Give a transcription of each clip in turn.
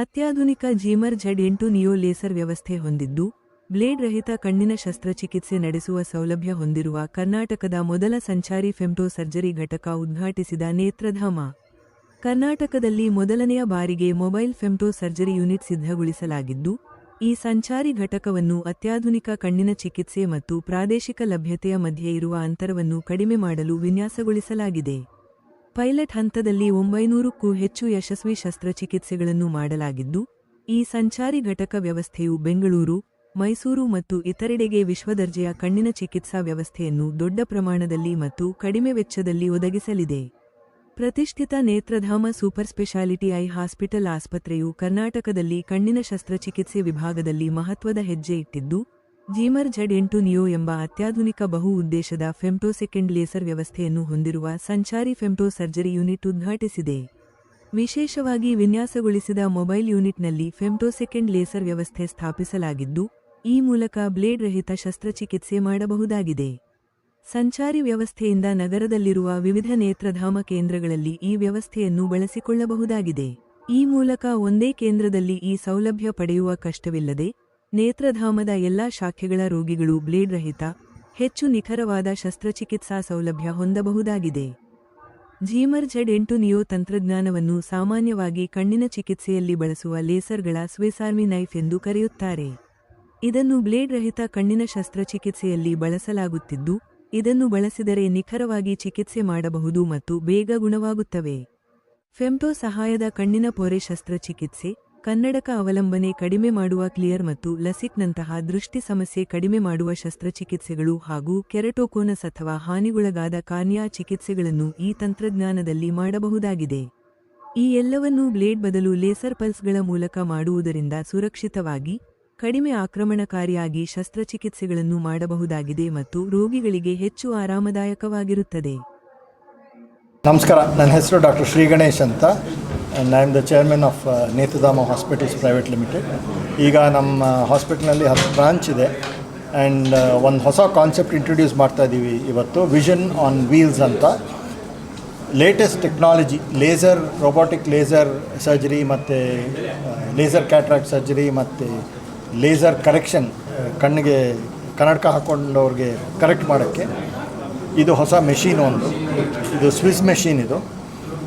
ಅತ್ಯಾಧುನಿಕ Ziemer Z ಎಂಟು neo laser ವ್ಯವಸ್ಥೆ ಹೊಂದಿದ್ದು, ಬ್ಲೇಡ್ ರಹಿತ ಕಣ್ಣಿನ ಶಸ್ತ್ರಚಿಕಿತ್ಸೆ ನಡೆಸುವ ಸೌಲಭ್ಯ ಹೊಂದಿರುವ ಕರ್ನಾಟಕದ ಮೊದಲ ಸಂಚಾರಿ ಫೆಮ್ಟೋ ಸರ್ಜರಿ ಘಟಕ ಉದ್ಘಾಟಿಸಿದ ನೇತ್ರಧಾಮ. ಕರ್ನಾಟಕದಲ್ಲಿ ಮೊದಲನೆಯ ಬಾರಿಗೆ ಮೊಬೈಲ್ ಫೆಮ್ಟೋ ಸರ್ಜರಿ ಯೂನಿಟ್ ಸಿದ್ಧಗೊಳಿಸಲಾಗಿದ್ದು, ಈ ಸಂಚಾರಿ ಘಟಕವನ್ನು ಅತ್ಯಾಧುನಿಕ ಕಣ್ಣಿನ ಚಿಕಿತ್ಸೆ ಮತ್ತು ಪ್ರಾದೇಶಿಕ ಲಭ್ಯತೆಯ ಮಧ್ಯೆ ಇರುವ ಅಂತರವನ್ನು ಕಡಿಮೆ ಮಾಡಲು ವಿನ್ಯಾಸಗೊಳಿಸಲಾಗಿದೆ. ಪೈಲಟ್ ಹಂತದಲ್ಲಿ ಒಂಬೈನೂರಕ್ಕೂ ಹೆಚ್ಚು ಯಶಸ್ವಿ ಶಸ್ತ್ರಚಿಕಿತ್ಸೆಗಳನ್ನು ಮಾಡಲಾಗಿದ್ದು, ಈ ಸಂಚಾರಿ ಘಟಕ ವ್ಯವಸ್ಥೆಯು ಬೆಂಗಳೂರು, ಮೈಸೂರು ಮತ್ತು ಇತರೆಡೆಗೆ ವಿಶ್ವದರ್ಜೆಯ ಕಣ್ಣಿನ ಚಿಕಿತ್ಸಾ ವ್ಯವಸ್ಥೆಯನ್ನು ದೊಡ್ಡ ಪ್ರಮಾಣದಲ್ಲಿ ಮತ್ತು ಕಡಿಮೆ ವೆಚ್ಚದಲ್ಲಿ ಒದಗಿಸಲಿದೆ. ಪ್ರತಿಷ್ಠಿತ Nethradhama super speciality eye hospital ಆಸ್ಪತ್ರೆಯು ಕರ್ನಾಟಕದಲ್ಲಿ ಕಣ್ಣಿನ ಶಸ್ತ್ರಚಿಕಿತ್ಸೆ ವಿಭಾಗದಲ್ಲಿ ಮಹತ್ವದ ಹೆಜ್ಜೆ ಇಟ್ಟಿದ್ದು ಜೀಮರ್ ಝಡ್ ಎಂಟು ನಿಯೋ ಎಂಬ ಅತ್ಯಾಧುನಿಕ ಬಹು ಉದ್ದೇಶದ ಫೆಮ್ಟೋಸೆಕೆಂಡ್ ಲೇಸರ್ ವ್ಯವಸ್ಥೆಯನ್ನು ಹೊಂದಿರುವ ಸಂಚಾರಿ ಫೆಮ್ಟೋ ಸರ್ಜರಿ ಯೂನಿಟ್ ಉದ್ಘಾಟಿಸಿದೆ. ವಿಶೇಷವಾಗಿ ವಿನ್ಯಾಸಗೊಳಿಸಿದ ಮೊಬೈಲ್ ಯೂನಿಟ್ನಲ್ಲಿ ಫೆಮ್ಟೋಸೆಕೆಂಡ್ ಲೇಸರ್ ವ್ಯವಸ್ಥೆ ಸ್ಥಾಪಿಸಲಾಗಿದ್ದು, ಈ ಮೂಲಕ ಬ್ಲೇಡ್ ರಹಿತ ಶಸ್ತ್ರಚಿಕಿತ್ಸೆ ಮಾಡಬಹುದಾಗಿದೆ. ಸಂಚಾರಿ ವ್ಯವಸ್ಥೆಯಿಂದ ನಗರದಲ್ಲಿರುವ ವಿವಿಧ ನೇತ್ರಧಾಮ ಕೇಂದ್ರಗಳಲ್ಲಿ ಈ ವ್ಯವಸ್ಥೆಯನ್ನು ಬಳಸಿಕೊಳ್ಳಬಹುದಾಗಿದೆ. ಈ ಮೂಲಕ ಒಂದೇ ಕೇಂದ್ರದಲ್ಲಿ ಈ ಸೌಲಭ್ಯ ಪಡೆಯುವ ಕಷ್ಟವಿಲ್ಲದೆ ನೇತ್ರಧಾಮದ ಎಲ್ಲಾ ಶಾಖೆಗಳ ರೋಗಿಗಳು ಬ್ಲೇಡ್ ರಹಿತ, ಹೆಚ್ಚು ನಿಖರವಾದ ಶಸ್ತ್ರಚಿಕಿತ್ಸಾ ಸೌಲಭ್ಯ ಹೊಂದಬಹುದಾಗಿದೆ. ಜೀಮರ್ ಝಡ್ ಎಂಟು ನಿಯೋ ತಂತ್ರಜ್ಞಾನವನ್ನು ಸಾಮಾನ್ಯವಾಗಿ ಕಣ್ಣಿನ ಚಿಕಿತ್ಸೆಯಲ್ಲಿ ಬಳಸುವ ಲೇಸರ್ಗಳ ಸ್ವಿಸಾರ್ಮಿ ನೈಫ್ ಎಂದು ಕರೆಯುತ್ತಾರೆ. ಇದನ್ನು ಬ್ಲೇಡ್ ರಹಿತ ಕಣ್ಣಿನ ಶಸ್ತ್ರಚಿಕಿತ್ಸೆಯಲ್ಲಿ ಬಳಸಲಾಗುತ್ತಿದ್ದು, ಇದನ್ನು ಬಳಸಿದರೆ ನಿಖರವಾಗಿ ಚಿಕಿತ್ಸೆ ಮಾಡಬಹುದು ಮತ್ತು ಬೇಗ ಗುಣವಾಗುತ್ತವೆ. ಫೆಮ್ಟೋ ಸಹಾಯದ ಕಣ್ಣಿನ ಪೊರೆ ಶಸ್ತ್ರಚಿಕಿತ್ಸೆ ಕನ್ನಡಕ ಅವಲಂಬನೆ ಕಡಿಮೆ ಮಾಡುವ ಕ್ಲಿಯರ್ ಮತ್ತು ಲಸಿಕ್ನಂತಹ ದೃಷ್ಟಿ ಸಮಸ್ಯೆ ಕಡಿಮೆ ಮಾಡುವ ಶಸ್ತ್ರಚಿಕಿತ್ಸೆಗಳು ಹಾಗೂ ಕೆರಟೋಕೋನಸ್ ಅಥವಾ ಹಾನಿಗೊಳಗಾದ ಕಾರ್ನಿಯಾ ಚಿಕಿತ್ಸೆಗಳನ್ನು ಈ ತಂತ್ರಜ್ಞಾನದಲ್ಲಿ ಮಾಡಬಹುದಾಗಿದೆ. ಈ ಎಲ್ಲವನ್ನೂ ಬ್ಲೇಡ್ ಬದಲು ಲೇಸರ್ ಪಲ್ಸ್ಗಳ ಮೂಲಕ ಮಾಡುವುದರಿಂದ ಸುರಕ್ಷಿತವಾಗಿ, ಕಡಿಮೆ ಆಕ್ರಮಣಕಾರಿಯಾಗಿ ಶಸ್ತ್ರಚಿಕಿತ್ಸೆಗಳನ್ನು ಮಾಡಬಹುದಾಗಿದೆ ಮತ್ತು ರೋಗಿಗಳಿಗೆ ಹೆಚ್ಚು ಆರಾಮದಾಯಕವಾಗಿರುತ್ತದೆ. ನಮಸ್ಕಾರ, ನನ್ನ ಹೆಸರು ಡಾಕ್ಟರ್ ಶ್ರೀ ಗಣೇಶ್ ಅಂತ. And I am the chairman of Nethradhama hospitals private limited ಈಗ ನಮ್ಮ ಹಾಸ್ಪಿಟ್ಲ್ನಲ್ಲಿ ಹತ್ತು ಬ್ರಾಂಚ್ ಇದೆ. ಆ್ಯಂಡ್ ಒಂದು ಹೊಸ ಕಾನ್ಸೆಪ್ಟ್ ಇಂಟ್ರೊಡ್ಯೂಸ್ ಮಾಡ್ತಾ ಇದ್ದೀವಿ ಇವತ್ತು. ವಿಷನ್ ಆನ್ ವೀಲ್ಸ್ ಅಂತ. Latest technology laser robotic laser surgery ಮತ್ತು ಲೇಸರ್ ಕ್ಯಾಟ್ರಾಕ್ಟ್ ಸರ್ಜರಿ ಮತ್ತು ಲೇಸರ್ ಕರೆಕ್ಷನ್ ಕಣ್ಣಿಗೆ ಕನ್ನಡಕ ಹಾಕ್ಕೊಂಡವ್ರಿಗೆ ಕರೆಕ್ಟ್ ಮಾಡೋಕ್ಕೆ. ಇದು ಹೊಸ ಮೆಷಿನ್ ಒಂದು. ಇದು ಸ್ವಿಸ್ ಮೆಷಿನ್ ಇದು.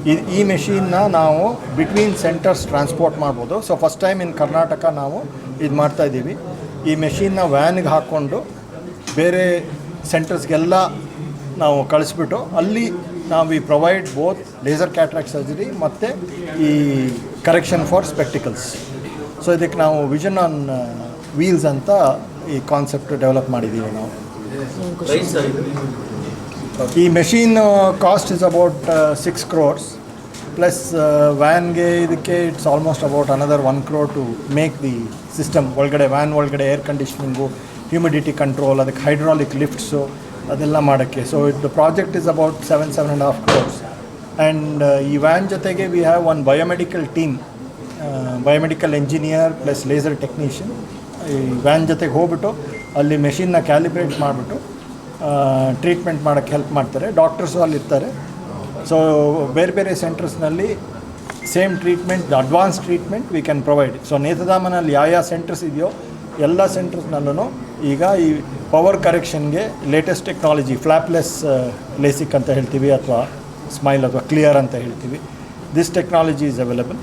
ಈ- ಮೆಷಿನ್ನ ನಾವು ಬಿಟ್ವೀನ್ ಸೆಂಟರ್ಸ್ ಟ್ರಾನ್ಸ್ಪೋರ್ಟ್ ಮಾಡ್ಬೋದು. So first time in Karnataka ನಾವು ಇದು ಮಾಡ್ತಾ ಇದ್ದೀವಿ. ಈ ಮೆಷಿನ್ನ ವ್ಯಾನ್ಗೆ ಹಾಕ್ಕೊಂಡು ಬೇರೆ ಸೆಂಟರ್ಸ್ಗೆಲ್ಲ ನಾವು ಕಳಿಸ್ಬಿಟ್ಟು ಅಲ್ಲಿ ನಾವು ಈ provide both laser cataract surgery ಮತ್ತು ಈ ಕರೆಕ್ಷನ್ ಫಾರ್ ಸ್ಪೆಕ್ಟಿಕಲ್ಸ್ ಸೊ ಇದಕ್ಕೆ ನಾವು ವಿಷನ್ ಆನ್ ವೀಲ್ಸ್ ಅಂತ ಈ ಕಾನ್ಸೆಪ್ಟ್ ಡೆವಲಪ್ ಮಾಡಿದ್ದೀವಿ ನಾವು. ಈ machine cost is about six crores plus ವ್ಯಾನ್ಗೆ ಇದಕ್ಕೆ it's almost about another one crore to make the system ಒಳಗಡೆ ವ್ಯಾನ್ ಒಳಗಡೆ ಏರ್ ಕಂಡೀಷ್ನಿಂಗು ಹ್ಯೂಮಿಡಿಟಿ ಕಂಟ್ರೋಲ್ ಅದಕ್ಕೆ ಹೈಡ್ರಾಲಿಕ್ ಲಿಫ್ಟ್ಸು ಅದೆಲ್ಲ ಮಾಡೋಕ್ಕೆ. So it project is about seven seven and half crores and ಈ van ಜೊತೆಗೆ we have one biomedical team biomedical engineer plus laser technician ಈ van ಜೊತೆಗೆ ಹೋಗ್ಬಿಟ್ಟು ಅಲ್ಲಿ ಮೆಷಿನ್ನ ಕ್ಯಾಲಿಬ್ರೇಟ್ ಮಾಡಿಬಿಟ್ಟು ಟ್ರೀಟ್ಮೆಂಟ್ ಮಾಡೋಕ್ಕೆ ಹೆಲ್ಪ್ ಮಾಡ್ತಾರೆ. ಡಾಕ್ಟರ್ಸು ಅಲ್ಲಿರ್ತಾರೆ ಸೊ ಬೇರೆ ಬೇರೆ ಸೆಂಟರ್ಸ್ನಲ್ಲಿ same treatment advance treatment we can provide so ನೇತಧಾಮನಲ್ಲಿ ಯಾವ ಯಾವ ಸೆಂಟರ್ಸ್ ಇದೆಯೋ ಎಲ್ಲ ಸೆಂಟರ್ಸ್ನಲ್ಲೂ ಈಗ ಈ ಪವರ್ ಕರೆಕ್ಷನ್ಗೆ ಲೇಟೆಸ್ಟ್ ಟೆಕ್ನಾಲಜಿ ಫ್ಲ್ಯಾಪ್ಲೆಸ್ ಲೇಸಿಕ್ ಅಂತ ಹೇಳ್ತೀವಿ ಅಥವಾ ಸ್ಮೈಲ್ ಅಥವಾ ಕ್ಲಿಯರ್ ಅಂತ ಹೇಳ್ತೀವಿ. This technology is available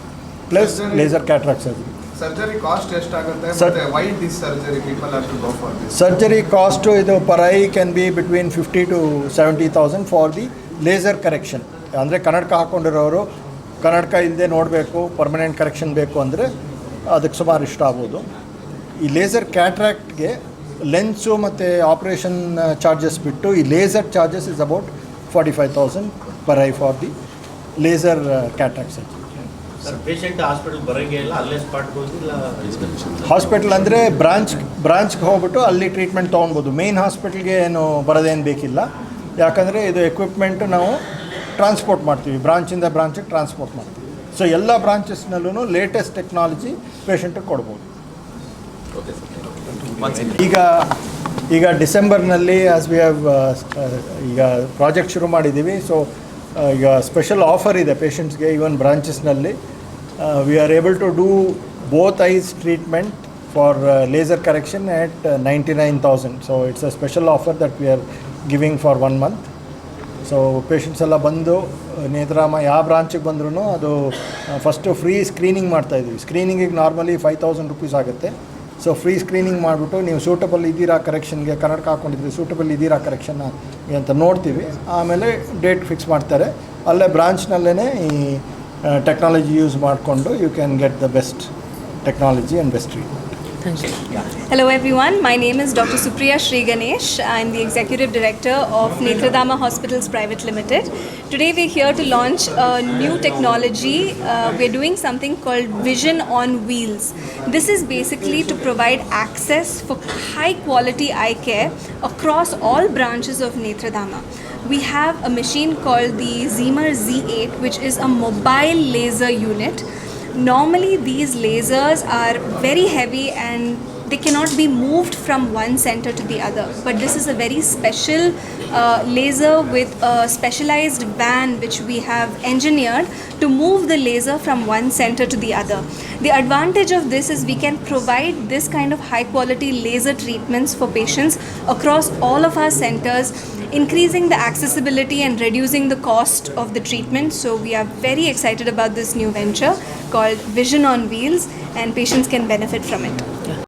plus laser cataracts surgery surgery cost ಎಷ್ಟಾಗುತ್ತೆ Sir- ಮತ್ತೆ why this surgery people have to go for this surgery cost ಇದು per eye can be between fifty to seventy thousand for the laser correction ಅಂದರೆ ಕನ್ನಡಕ ಹಾಕೊಂಡಿರೋರು ಕನ್ನಡಕ ಇಲ್ಲದೆ ನೋಡಬೇಕು permanent correction ಬೇಕು ಅಂದರೆ ಅದಕ್ಕೆ ಸುಮಾರು ಇಷ್ಟ ಆಗ್ಬೋದು. ಈ ಲೇಸರ್ ಕ್ಯಾಟ್ರಾಕ್ಟ್ಗೆ ಲೆನ್ಸು ಮತ್ತು ಆಪ್ರೇಷನ್ ಚಾರ್ಜಸ್ ಬಿಟ್ಟು ಈ laser charges is about forty five thousand per eye for the laser cataract surgery hospital ಅಂದರೆ ಬ್ರಾಂಚ್ ಬ್ರಾಂಚ್ಗೆ ಹೋಗ್ಬಿಟ್ಟು ಅಲ್ಲಿ ಟ್ರೀಟ್ಮೆಂಟ್ ತೊಗೊಬೋದು ಮೇನ್ ಹಾಸ್ಪಿಟಲ್ಗೆ ಏನು ಬರೋದೇನು ಬೇಕಿಲ್ಲ. ಯಾಕಂದರೆ ಇದು ಎಕ್ವಿಪ್ಮೆಂಟು ನಾವು ಟ್ರಾನ್ಸ್ಪೋರ್ಟ್ ಮಾಡ್ತೀವಿ. ಬ್ರಾಂಚಿಂದ ಬ್ರಾಂಚಿಗೆ ಟ್ರಾನ್ಸ್ಪೋರ್ಟ್ ಮಾಡ್ತೀವಿ. ಸೊ ಎಲ್ಲ ಬ್ರಾಂಚಸ್ನಲ್ಲೂ ಲೇಟೆಸ್ಟ್ ಟೆಕ್ನಾಲಜಿ ಪೇಷಂಟಿಗೆ ಕೊಡ್ಬೋದು. ಈಗ ಈಗ ಡಿಸೆಂಬರ್ನಲ್ಲಿ ಆಸ್ ವಿ ಹ್ಯಾವ್ ಈಗ ಪ್ರಾಜೆಕ್ಟ್ ಶುರು ಮಾಡಿದ್ದೀವಿ. ಸೊ ಈಗ ಸ್ಪೆಷಲ್ ಆಫರ್ ಇದೆ ಪೇಷಂಟ್ಸ್ಗೆ ಈವನ್ ಬ್ರಾಂಚಸ್ನಲ್ಲಿ uh, we are able to do both eyes treatment for uh, laser correction at uh, 99,000. So it's a special offer that we are giving for one month. So patients ಎಲ್ಲ ಬಂದು ನೇತ್ರಾಮ ಯಾವ ಬ್ರಾಂಚಿಗೆ ಬಂದ್ರೂ ಅದು first free screening ಮಾಡ್ತಾಯಿದ್ವಿ ಸ್ಕ್ರೀನಿಂಗಿಗೆ normally five thousand rupees ಆಗುತ್ತೆ so free screening ಮಾಡಿಬಿಟ್ಟು ನೀವು ಸೂಟಬಲ್ ಇದ್ದೀರಾ ಕರೆಕ್ಷನ್ಗೆ ಕನ್ನಡಕ ಹಾಕ್ಕೊಂಡಿದ್ರಿ ಸೂಟಬಲ್ ಇದ್ದೀರಾ ಕರೆಕ್ಷನ್ ಅಂತ ನೋಡ್ತೀವಿ. ಆಮೇಲೆ ಡೇಟ್ ಫಿಕ್ಸ್ ಮಾಡ್ತಾರೆ. ಅಲ್ಲೇ ಬ್ರಾಂಚ್ನಲ್ಲೇ ಈ ಟೆಕ್ನಾಲಜಿ ಯೂಸ್ ಮಾಡಿಕೊಂಡು you can get the best technology and best Thank you. Hello everyone, my name is Dr. Supriya Sri Ganesh. I'm the Executive Director of Netradama Hospitals Private Limited. Today we're here to launch a new technology. Uh, we're doing something called Vision on Wheels. This is basically to provide access for high quality eye care across all branches of Netradama we have a machine called the Zemer Z8, which is a mobile laser unit normally these lasers are very heavy and they cannot be moved from one center to the other. But this is a very special uh, laser with a specialized band which we have engineered to move the laser from one center to the other the advantage of this is we can provide this kind of high quality laser treatments for patients across all of our centers increasing the accessibility and reducing the cost of the treatment. So, we are very excited about this new venture called Vision on Wheels, and patients can benefit from it.